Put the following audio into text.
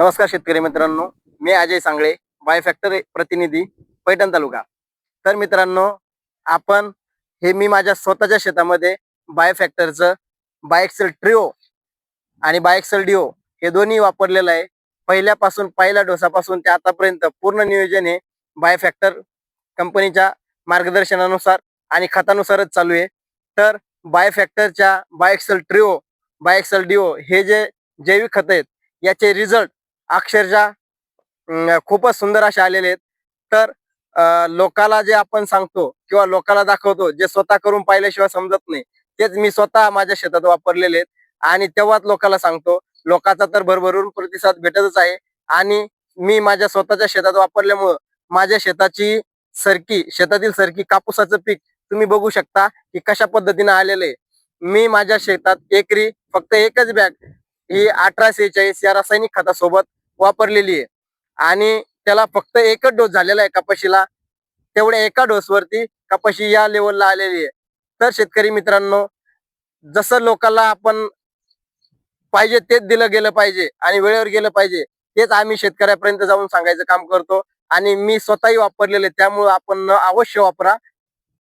नमस्कार शेतकरी मित्रांनो मी अजय सांगळे बायोफॅक्टर प्रतिनिधी पैठण तालुका. तर मित्रांनो आपण हे मी माझ्या स्वतःच्या शेतामध्ये बायोफॅक्टरचं बायक्सेल ट्रिओ आणि बायक्सेल डिओ हे दोन्ही वापरलेलं आहे. पहिल्यापासून पहिल्या डोसापासून ते आतापर्यंत पूर्ण नियोजन हे बायोफॅक्टर कंपनीच्या मार्गदर्शनानुसार आणि खतानुसारच चालू आहे. तर बायोफॅक्टरच्या बायक्सेल ट्रिओ बायक्सेल डिओ हे जे जैविक खत आहेत याचे रिझल्ट अक्षरशः खूपच सुंदर असे आलेले आहेत. तर लोकाला जे आपण सांगतो किंवा लोकाला दाखवतो जे स्वतः करून पाहिल्याशिवाय समजत नाही तेच मी स्वतः माझ्या शेतात वापरलेले आहेत. आणि तेव्हाच लोकाला सांगतो लोकांचा तर भरभरून प्रतिसाद भेटतच आहे. आणि मी माझ्या स्वतःच्या शेतात वापरल्यामुळं माझ्या शेताची सरकी शेतातील सरकी कापूसाचं पीक तुम्ही बघू शकता की कशा पद्धतीने आलेलं आहे. मी माझ्या शेतात एकरी फक्त एकच बॅग ही अठरा सेहेचाळीस या रासायनिक खतासोबत वापरलेली आहे. आणि त्याला फक्त एकच डोस झालेला आहे कपाशीला. तेवढ्या एका डोस वरती कपाशी या लेवलला आलेली आहे. तर शेतकरी मित्रांनो जसं लोकांना आपण पाहिजे तेच दिलं गेलं पाहिजे आणि वेळेवर गेलं पाहिजे तेच आम्ही शेतकऱ्यापर्यंत जाऊन सांगायचं काम करतो. आणि मी स्वतःही वापरलेले त्यामुळे आपण अवश्य वापरा.